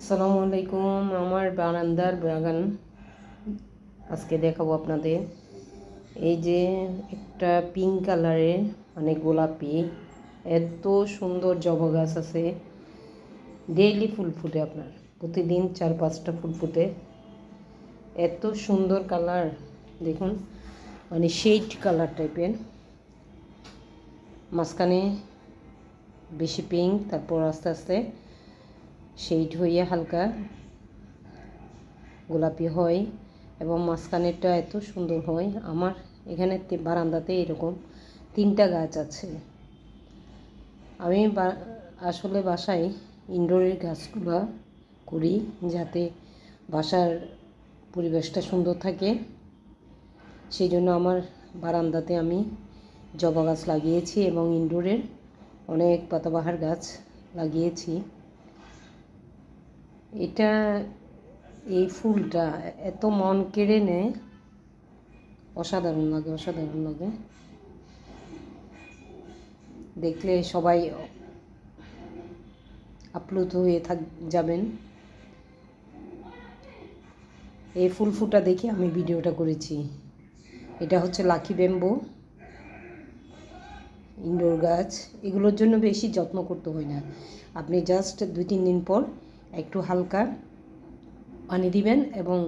আসসালামু আলাইকুম, আমার বারান্দার বাগান। আজকে দেখাবো আপনাদের। এই যে একটা পিঙ্ক কালারের মানে গোলাপি, এত সুন্দর জবা গাছ আছে। ডেইলি ফুল ফুটে আপনার, প্রতিদিন চার পাঁচটা ফুল ফুটে। এত সুন্দর কালার দেখুন মানে শেড কালার টাইপের মাঝখানে বেশি পিঙ্ক তারপর আস্তে আস্তে শেড হয়ে হালকা গোলাপি হয় এবং মাঝখানেরটা এত সুন্দর হয়। আমার এখানে বারান্দাতে এরকম তিনটা গাছ আছে। আমি আসলে বাসায় ইনডোরের গাছগুলো করি যাতে বাসার পরিবেশটা সুন্দর থাকে। সেই জন্য আমার বারান্দাতে আমি জবা গাছ লাগিয়েছি এবং ইনডোরের অনেক পাতাবাহার গাছ লাগিয়েছি। এটা এই ফুলটা এত মন কেড়ে নেয়। অসাধারণ লাগে অসাধারণ লাগে। দেখলে সবাই আপ্লুত হয়ে থাক, যাবেন। এই ফুল ফুটা দেখে আমি ভিডিওটা করেছি। এটা হচ্ছে লাকি ব্যাম্বো। ইনডোর গাছ। এগুলোর জন্য বেশি যত্ন করতে হয় না। আপনি জাস্ট দুই তিন দিন পর একটু হালকা পানি দিবেন এবং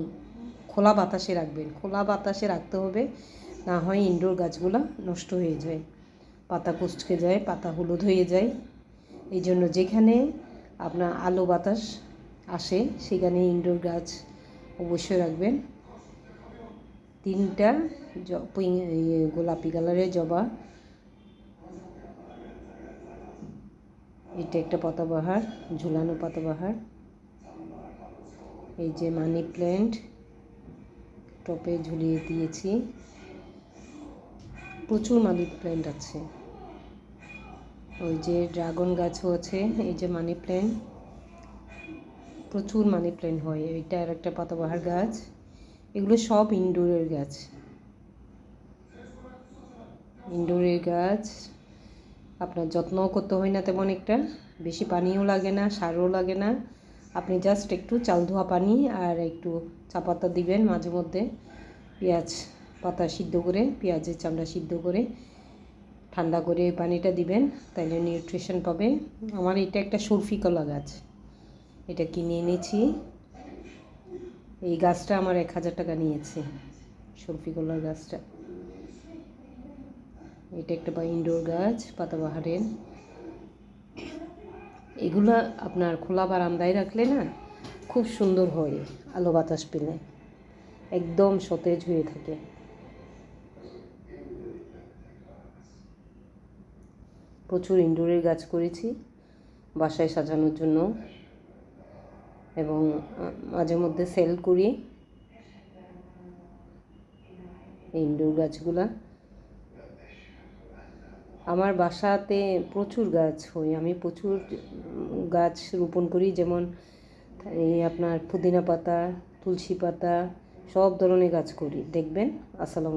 খোলা বাতাসে রাখবেন। খোলা বাতাসে রাখতে হবে না হয় ইনডোর গাছগুলো নষ্ট হয়ে যায় পাতা কুচকে যায় পাতা হলুদ হয়ে যায়। এই জন্য যেখানে আপনার আলো বাতাস আসে সেখানে ইনডোর গাছ অবশ্যই রাখবেন। তিনটা ইয়ে, গোলাপি কালারের জবা এটা একটা পাতাবাহার, ঝুলানো পাতাবাহার। এই যে মানি প্ল্যান্ট, টপে ঝুলিয়ে দিয়েছি। প্রচুর মানি প্ল্যান্ট আছে। ওই যে ড্রাগন গাছও আছে, এই যে মানি প্ল্যান্ট। প্রচুর মানি প্ল্যান্ট হয়। এটা আর একটা পাতাবাহার গাছ। এগুলো সব ইনডোরের গাছ। ইনডোরের গাছ আপনার যত্নও করতে হয় না তেমন একটা। বেশি পানিও লাগে না, সারও লাগে না। আপনি জাস্ট একটু চাল ধোয়া পানি আর একটু চা পাতা দিবেন মাঝে মধ্যে। পেঁয়াজ পাতা সিদ্ধ করে, পেঁয়াজের চামড়া সিদ্ধ করে ঠান্ডা করে পানিটা দিবেন তাহলে নিউট্রিশন পাবে। আমার এটা একটা সরফি কলা গাছ। এটা কিনে এনেছি। এই গাছটা আমার এক হাজার টাকা নিয়েছে সরফি কলার গাছটা। এটা একটা বা ইনডোর গাছ, পাতাবাহারের। এগুলো আপনার খোলা বারান্দায় রাখলে না খুব সুন্দর হয় আলো বাতাস পেলে। একদম সতেজ হয়ে থাকে। প্রচুর ইনডোরের গাছ করেছি, বাসায় সাজানোর জন্য। এবং মাঝে মধ্যে সেল করি। ইনডোর গাছগুলা। আমার বাসাতে প্রচুর গাছ হয়। আমি প্রচুর গাছ রোপণ করি, যেমন এই আপনার পুদিনা পাতা, তুলসী পাতা, সব ধরনের গাছ করি। দেখবেন? আসসালাম